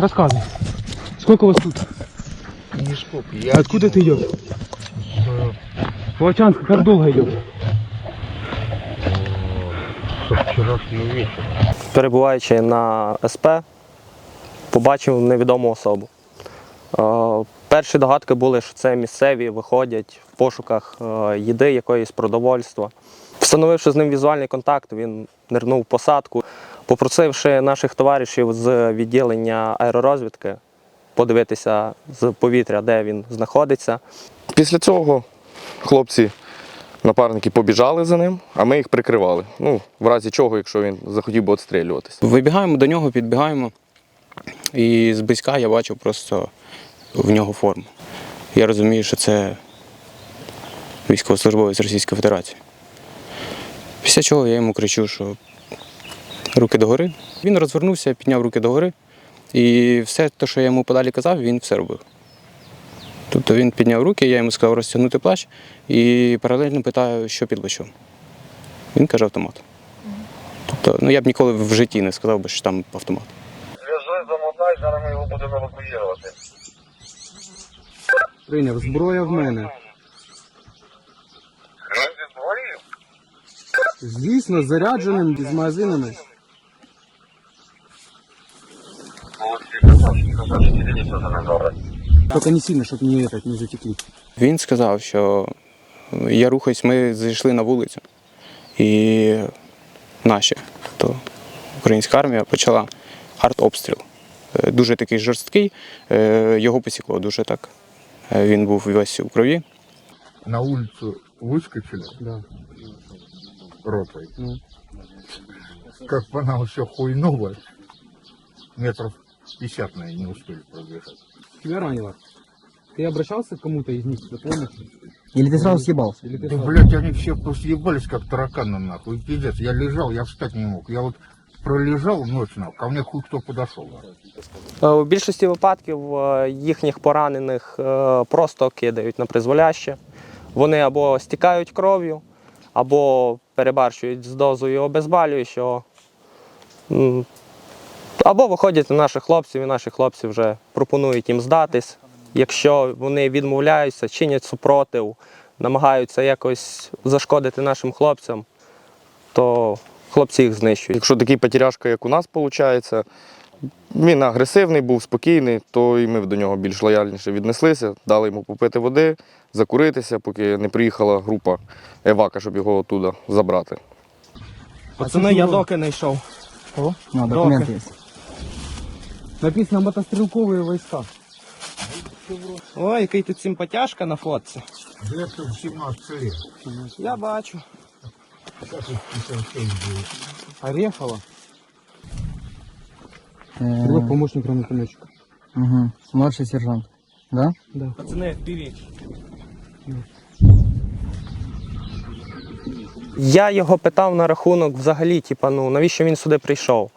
рассказывай. Сколько у вас тут? Не сколько. Я Откуда ты идешь? Волчанска, как долго идешь? со вчерашнего вечера. Перебуваючи на СП, побачив невідому особу. Е, Перші догадки були, що це місцеві виходять в пошуках е, їди, якоїсь продовольства. Встановивши з ним візуальний контакт, він нирнув в посадку, попросивши наших товаришів з відділення аеророзвідки подивитися з повітря, де він знаходиться. Після цього хлопці, напарники побіжали за ним, а ми їх прикривали. Ну, в разі чого, якщо він захотів би відстрілюватися. Вибігаємо до нього, підбігаємо. І зблизька я бачив просто в нього форму. Я розумію, що це військовослужбовець Російської Федерації. Після чого я йому кричу, що руки догори. Він розвернувся, підняв руки догори, і все те, що я йому подалі казав, він все робив. Тобто він підняв руки, я йому сказав розтягнути плащ і паралельно питаю, що під плащом. Він каже автомат. Тобто, ну я б ніколи в житті не сказав би, що там автомат. Зв'язок замотай, зараз ми його будемо евакуювати. Прийняв, зброя в мене. Звісно, зарядженим, з магазинами. Молодці, красавчики, красавчики, дивіться за ним добре. Только не сильно, чтобы не, этот, не затекли. Він сказав, що я рухаюсь, ми зайшли на вулицю, і наші, то українська армія почала артобстріл. Е, Дуже такий жорсткий, е, його посікло дуже так. Е, Він був весь у крові. На улицу выскочили Да. ротой. Ну. Как бы она все хуйнулась. Метров 50, наверное, не успели пробежать. Тебя ранило? Ты обращался к кому-то из них за помощью? Или ты сразу съебался? Или ты Да, сам? блядь, они все съебались, как тараканы, нахуй. Пиздец, я лежал, я встать не мог. Я вот пролежал ночь, нахуй, ко мне хуй кто подошел. Е, У більшості випадків е, їхніх поранених е, просто кидають на призволяще. Вони або стікають кров'ю, або перебарщують з дозою обезболюючого, М, або виходять на наших хлопців, і наші хлопці вже пропонують їм здатись. Якщо вони відмовляються, чинять супротив, намагаються якось зашкодити нашим хлопцям, то хлопці їх знищують. Якщо такий потеряшка, як у нас виходить, він агресивний, був спокійний, то і ми до нього більш лояльніше віднеслися, дали йому попити води, закуритися, поки не приїхала група Евака, щоб його оттуда забрати. Пацани, я доки не йшов. Ну, документы есть. Написано мотострелковые войска. Ой, який тут симпатяшка на фотці. Это 17 лет. Я бачу. Сейчас их 56 будет. Орехово. Э, Другой помощник гранатометчика. мгм. Младший сержант. Да? Да. Пацани, привіт. Я його питав на рахунок взагалі, типа, ну навіщо він сюди прийшов.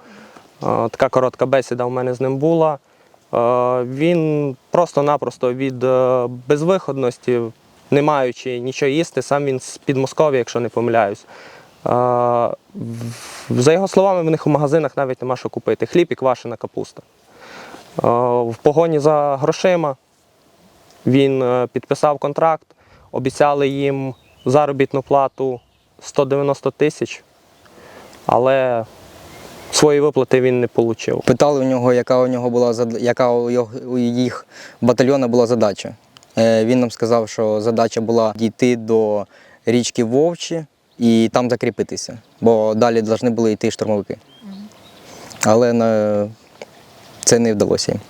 Е, Така коротка бесіда у мене з ним була. Е, Він просто-напросто від е, безвиходності, не маючи нічого їсти, сам він з Підмосков'я, якщо не помиляюсь. За його словами, в них в магазинах навіть нема що купити. Хліб і квашена капуста. В погоні за грошима він підписав контракт, обіцяли їм заробітну плату 190 тисяч, але свої виплати він не отримав. Питали у нього, яка у нього була яка у його у їх батальйона була задача. Е, Він нам сказав, що задача була дійти до річки Вовчі і там закріпитися, бо далі повинні були йти штурмовики. Але на... це не вдалося їм.